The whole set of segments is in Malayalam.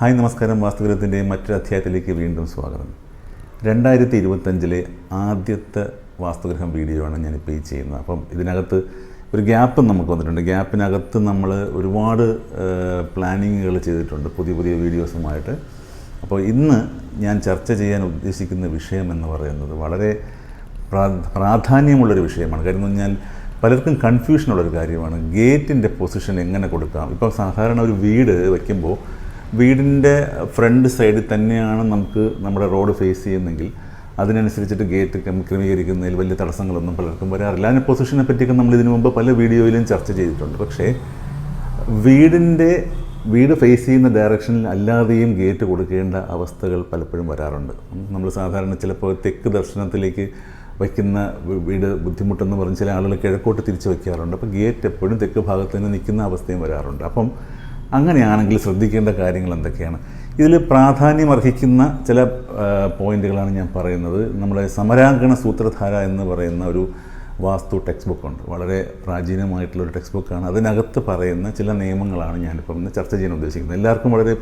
ഹായ് നമസ്കാരം വാസ്തുഗ്രഹത്തിന്റെ മറ്റൊരു അധ്യായത്തിലേക്ക് വീണ്ടും സ്വാഗതം. രണ്ടായിരത്തി ഇരുപത്തഞ്ചിലെ ആദ്യത്തെ വാസ്തുഗ്രഹം വീഡിയോ ആണ് ഞാനിപ്പോൾ ഈ ചെയ്യുന്നത്. അപ്പം ഇതിനകത്ത് ഒരു ഗ്യാപ്പ് നമുക്ക് വന്നിട്ടുണ്ട്. ഗ്യാപ്പിനകത്ത് നമ്മൾ ഒരുപാട് പ്ലാനിങ്ങുകൾ ചെയ്തിട്ടുണ്ട് പുതിയ പുതിയ വീഡിയോസുമായിട്ട്. അപ്പോൾ ഇന്ന് ഞാൻ ചർച്ച ചെയ്യാൻ ഉദ്ദേശിക്കുന്ന വിഷയം എന്ന് പറയുന്നത് വളരെ പ്രാ- പ്രാധാന്യമുള്ളൊരു വിഷയമാണ്. കാര്യം എന്ന് പറഞ്ഞാൽ പലർക്കും കൺഫ്യൂഷനുള്ളൊരു കാര്യമാണ്. ഗേറ്റിന്റെ പൊസിഷൻ എങ്ങനെ കൊടുക്കാം? ഇപ്പോൾ സാധാരണ ഒരു വീട് വയ്ക്കുമ്പോൾ വീടിന്റെ ഫ്രണ്ട് സൈഡിൽ തന്നെയാണ് നമുക്ക് നമ്മുടെ റോഡ് ഫേസ് ചെയ്യുന്നെങ്കിൽ അതിനനുസരിച്ചിട്ട് ഗേറ്റ് ക്രമ- ക്രമീകരിക്കുന്നതിൽ വലിയ തടസ്സങ്ങളൊന്നും പലർക്കും വരാറില്ല. അതിന്റെ പൊസിഷനെ പറ്റിയൊക്കെ നമ്മൾ ഇതിനു മുമ്പ് പല വീഡിയോയിലും ചർച്ച ചെയ്തിട്ടുണ്ട്. പക്ഷേ വീടിന്റെ വീട് ഫേസ് ചെയ്യുന്ന ഡയറക്ഷനിൽ അല്ലാതെയും ഗേറ്റ് കൊടുക്കേണ്ട അവസ്ഥകൾ പലപ്പോഴും വരാറുണ്ട്. നമ്മൾ സാധാരണ ചിലപ്പോൾ തെക്ക് ദർശനത്തിലേക്ക് വയ്ക്കുന്ന വീട് ബുദ്ധിമുട്ടെന്ന് പറഞ്ഞ് ചില ആളുകൾ കിഴക്കോട്ട് തിരിച്ച് വയ്ക്കാറുണ്ട്. അപ്പോൾ ഗേറ്റ് എപ്പോഴും തെക്ക് ഭാഗത്ത് തന്നെ നിൽക്കുന്ന അവസ്ഥയും വരാറുണ്ട്. അപ്പം അങ്ങനെയാണെങ്കിൽ ശ്രദ്ധിക്കേണ്ട കാര്യങ്ങൾ എന്തൊക്കെയാണ്? ഇതിൽ പ്രാധാന്യം അർഹിക്കുന്ന ചില പോയിന്റുകളാണ് ഞാൻ പറയുന്നത്. നമ്മുടെ സമരാങ്കണ സൂത്രധാര എന്ന് പറയുന്ന ഒരു വാസ്തു ടെക്സ്റ്റ് ബുക്കുണ്ട് വളരെ പ്രാചീനമായിട്ടുള്ളൊരു ടെക്സ്റ്റ് ബുക്കാണ് അതിനകത്ത് പറയുന്ന ചില നിയമങ്ങളാണ് ഞാനിപ്പം ഇന്ന് ചർച്ച ചെയ്യാൻ ഉദ്ദേശിക്കുന്നത്. എല്ലാവർക്കും വളരെ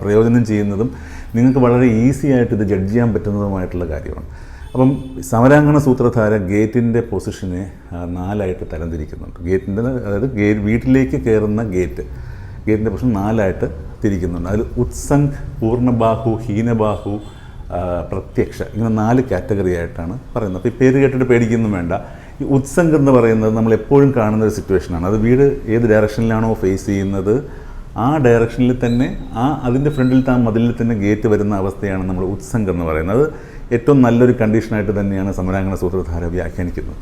പ്രയോജനം ചെയ്യുന്നതും നിങ്ങൾക്ക് വളരെ ഈസി ആയിട്ട് ഇത് ജഡ്ജ് ചെയ്യാൻ പറ്റുന്നതുമായിട്ടുള്ള കാര്യമാണ്. അപ്പം സമരാങ്കണ സൂത്രധാര ഗേറ്റിന്റെ പൊസിഷനെ നാലായിട്ട് തരംതിരിക്കുന്നുണ്ട്. ഗേറ്റിന്റെ അതായത് വീട്ടിലേക്ക് കയറുന്ന ഗേറ്റ്. ഗേറ്റിന്റെ പ്രശ്നം നാലായിട്ട് തിരിക്കുന്നുണ്ട്. അതിൽ ഉത്സംഗ് പൂർണബാഹു ഹീനബാഹു പ്രത്യക്ഷ ഇങ്ങനെ നാല് കാറ്റഗറി ആയിട്ടാണ് പറയുന്നത്. അപ്പോൾ ഈ പേര് കേട്ടിട്ട് പേടിക്കൊന്നും വേണ്ട. ഈ ഉത്സംഗ് എന്ന് പറയുന്നത് നമ്മൾ എപ്പോഴും കാണുന്ന ഒരു സിറ്റുവേഷനാണ് അത് വീട് ഏത് ഡയറക്ഷനിലാണോ ഫേസ് ചെയ്യുന്നത് ആ ഡയറക്ഷനിൽ തന്നെ ആ അതിന്റെ ഫ്രണ്ടിൽ ആ മതിലിൽ തന്നെ ഗേറ്റ് വരുന്ന അവസ്ഥയാണ് നമ്മൾ ഉത്സംഗ് എന്ന് പറയുന്നത്. ഏറ്റവും നല്ലൊരു കണ്ടീഷനായിട്ട് തന്നെയാണ് സമരാങ്കണ സൂത്രധാര വ്യാഖ്യാനിക്കുന്നത്.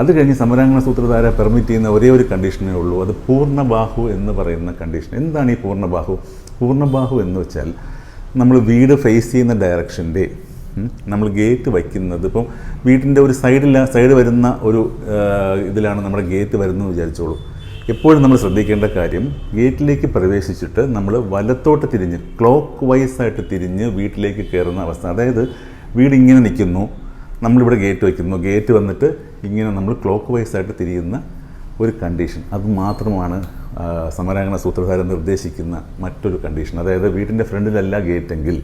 അത് കഴിഞ്ഞ് സമരാങ്കണ സൂത്രധാര പെർമിറ്റ് ചെയ്യുന്ന ഒരേ ഒരു കണ്ടീഷനേ ഉള്ളൂ. അത് പൂർണബാഹു എന്ന് പറയുന്ന കണ്ടീഷൻ എന്താണ് ഈ പൂർണബാഹു? പൂർണബാഹു എന്ന് വെച്ചാൽ നമ്മൾ വീട് ഫേസ് ചെയ്യുന്ന ഡയറക്ഷന്റെ നമ്മൾ ഗേറ്റ് വയ്ക്കുന്നത്. ഇപ്പം വീട്ടിന്റെ ഒരു സൈഡില്ല സൈഡ് വരുന്ന ഒരു ഇതിലാണ് നമ്മുടെ ഗേറ്റ് വരുന്നത് വിചാരിച്ചോളൂ. എപ്പോഴും നമ്മൾ ശ്രദ്ധിക്കേണ്ട കാര്യം ഗേറ്റിലേക്ക് പ്രവേശിച്ചിട്ട് നമ്മൾ വലത്തോട്ട് തിരിഞ്ഞ് ക്ലോക്ക് വൈസ് ആയിട്ട് തിരിഞ്ഞ് വീട്ടിലേക്ക് കയറുന്ന അവസ്ഥ. അതായത് വീട് ഇങ്ങനെ നിൽക്കുന്നു. നമ്മളിവിടെ ഗേറ്റ് വയ്ക്കുന്നു. ഗേറ്റ് വന്നിട്ട് ഇങ്ങനെ നമ്മൾ ക്ലോക്ക് വൈസ് ആയിട്ട് തിരിയുന്ന ഒരു കണ്ടീഷൻ അത് മാത്രമാണ് സമരാംഗണ സൂത്രധാരൻ നിർദ്ദേശിക്കുന്ന മറ്റൊരു കണ്ടീഷൻ അതായത് വീട്ടിന്റെ ഫ്രണ്ടിലല്ല ഗേറ്റെങ്കിൽ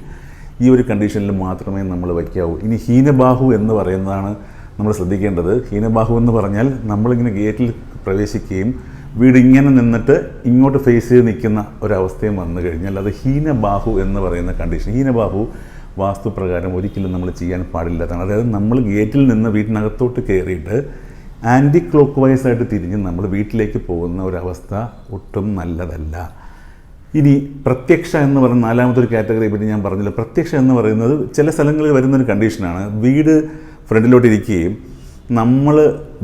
ഈ ഒരു കണ്ടീഷനിൽ മാത്രമേ നമ്മൾ വയ്ക്കാവൂ. ഇനി ഹീനബാഹു എന്ന് പറയുന്നതാണ് നമ്മൾ ശ്രദ്ധിക്കേണ്ടത്. ഹീനബാഹു എന്ന് പറഞ്ഞാൽ നമ്മളിങ്ങനെ ഗേറ്റിൽ പ്രവേശിക്കുകയും വീട് ഇങ്ങനെ നിന്നിട്ട് ഇങ്ങോട്ട് ഫേസ് ചെയ്ത് നിൽക്കുന്ന ഒരവസ്ഥയും വന്നു കഴിഞ്ഞാൽ അത് ഹീനബാഹു എന്ന് പറയുന്ന കണ്ടീഷൻ ഹീനബാഹു വാസ്തുപ്രകാരം ഒരിക്കലും നമ്മൾ ചെയ്യാൻ പാടില്ലാത്തതാണ് അതായത് നമ്മൾ ഗേറ്റിൽ നിന്ന് വീട്ടിനകത്തോട്ട് കയറിയിട്ട് ആന്റി ക്ലോക്ക് വൈസ് ആയിട്ട് തിരിഞ്ഞ് നമ്മൾ വീട്ടിലേക്ക് പോകുന്ന ഒരവസ്ഥ ഒട്ടും നല്ലതല്ല. ഇനി പ്രത്യക്ഷ എന്ന് പറയുന്ന നാലാമത്തെ ഒരു കാറ്റഗറിയെ പറ്റി ഞാൻ പറഞ്ഞില്ല. പ്രത്യക്ഷ എന്ന് പറയുന്നത് ചില സ്ഥലങ്ങളിൽ വരുന്നൊരു കണ്ടീഷനാണ് വീട് ഫ്രണ്ടിലോട്ട് ഇരിക്കുകയും നമ്മൾ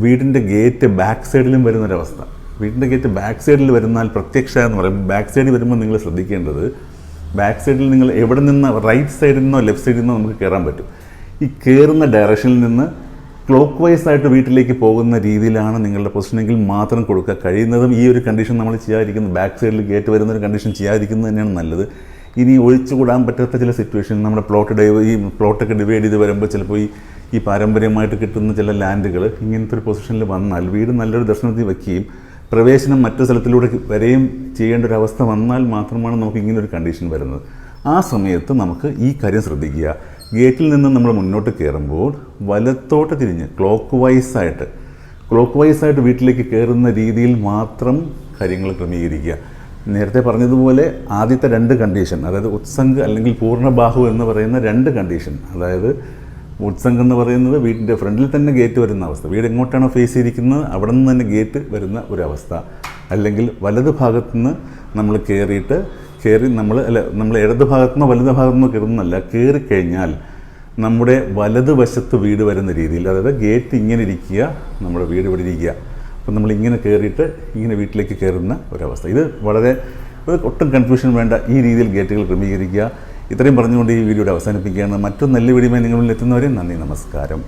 വീടിന്റെ ഗേറ്റ് ബാക്ക് സൈഡിലും വരുന്നൊരവസ്ഥ വീടിന്റെ ഗേറ്റ് ബാക്ക് സൈഡിൽ വരുന്നാൽ പ്രത്യക്ഷ എന്ന് പറയും. ബാക്ക് സൈഡിൽ വരുമ്പോൾ നിങ്ങൾ ശ്രദ്ധിക്കേണ്ടത് ബാക്ക് സൈഡിൽ നിങ്ങൾ എവിടെ നിന്ന് റൈറ്റ് സൈഡിൽ നിന്നോ ലെഫ്റ്റ് സൈഡിൽ നിന്നോ നമുക്ക് കയറാൻ പറ്റും. ഈ കയറുന്ന ഡയറക്ഷനിൽ നിന്ന് ക്ലോക്ക് വൈസ് ആയിട്ട് വീട്ടിലേക്ക് പോകുന്ന രീതിയിലാണ് നിങ്ങളുടെ പൊസിഷനെങ്കിൽ മാത്രം കൊടുക്കുക. കഴിയുന്നതും ഈ ഒരു കണ്ടീഷൻ നമ്മൾ ചെയ്യാതിരിക്കുന്നത് ബാക്ക് സൈഡിൽ ഗേറ്റ് വരുന്ന ഒരു കണ്ടീഷൻ ചെയ്യാതിരിക്കുന്നത് തന്നെയാണ് നല്ലത്. ഇനി ഒഴിച്ചുകൂടാൻ പറ്റാത്ത ചില സിറ്റുവേഷൻ നമ്മുടെ പ്ലോട്ട് ഡൈവ് ഈ പ്ലോട്ടൊക്കെ ഡിവൈഡ് ചെയ്ത് വരുമ്പോൾ ചിലപ്പോൾ ഈ ഈ പാരമ്പര്യമായിട്ട് കിട്ടുന്ന ചില ലാൻഡുകൾ ഇങ്ങനത്തെ ഒരു പൊസിഷനിൽ വന്നാൽ വീട് നല്ലൊരു ദർശനത്തിൽ വയ്ക്കുകയും പ്രവേശനം മറ്റു സ്ഥലത്തിലൂടെ വരെയും ചെയ്യേണ്ട ഒരു അവസ്ഥ വന്നാൽ മാത്രമാണ് നമുക്ക് ഇങ്ങനെ ഒരു കണ്ടീഷൻ വരുന്നത്. ആ സമയത്ത് നമുക്ക് ഈ കാര്യം ശ്രദ്ധിക്കുക. ഗേറ്റിൽ നിന്ന് നമ്മൾ മുന്നോട്ട് കയറുമ്പോൾ വലത്തോട്ട് തിരിഞ്ഞ് ക്ലോക്ക് വൈസ് ആയിട്ട് ക്ലോക്ക് വൈസ് ആയിട്ട് വീട്ടിലേക്ക് കയറുന്ന രീതിയിൽ മാത്രം കാര്യങ്ങൾ ക്രമീകരിക്കുക. നേരത്തെ പറഞ്ഞതുപോലെ ആദ്യത്തെ രണ്ട് കണ്ടീഷൻ അതായത് ഉത്സംഗ് അല്ലെങ്കിൽ പൂർണബാഹു എന്ന് പറയുന്ന രണ്ട് കണ്ടീഷൻ അതായത് ഉത്സംഗ് എന്ന് പറയുന്നത് വീടിന്റെ ഫ്രണ്ടിൽ തന്നെ ഗേറ്റ് വരുന്ന അവസ്ഥ. വീട് എങ്ങോട്ടാണോ ഫേസ് ചെയ്തിരിക്കുന്നത് അവിടെ നിന്ന് തന്നെ ഗേറ്റ് വരുന്ന ഒരവസ്ഥ. അല്ലെങ്കിൽ വലത് ഭാഗത്തുനിന്ന് നമ്മൾ കയറിയിട്ട് കയറി നമ്മൾ അല്ല നമ്മൾ ഇടത് ഭാഗത്തുനിന്നോ വലത് ഭാഗത്തുനിന്നോ കയറുന്നല്ല കയറി കഴിഞ്ഞാൽ നമ്മുടെ വലത് വശത്ത് വീട് വരുന്ന രീതിയിൽ അതായത് ഗേറ്റ് ഇങ്ങനെ ഇരിക്കുക നമ്മുടെ വീട് ഇവിടെ ഇരിക്കുക. അപ്പം നമ്മൾ ഇങ്ങനെ കയറിയിട്ട് ഇങ്ങനെ വീട്ടിലേക്ക് കയറുന്ന ഒരവസ്ഥ. ഇത് വളരെ ഒരു ഒട്ടും കൺഫ്യൂഷൻ വേണ്ട ഈ രീതിയിൽ ഗേറ്റുകൾ ക്രമീകരിക്കുക. ഇത്രയും പറഞ്ഞുകൊണ്ട് ഈ വീഡിയോയുടെ അവസാനിപ്പിക്കുകയാണ്. മറ്റൊരു നല്ല വീഡിയോ നിങ്ങളിൽ എത്തുന്നവരെ നന്ദി നമസ്കാരം.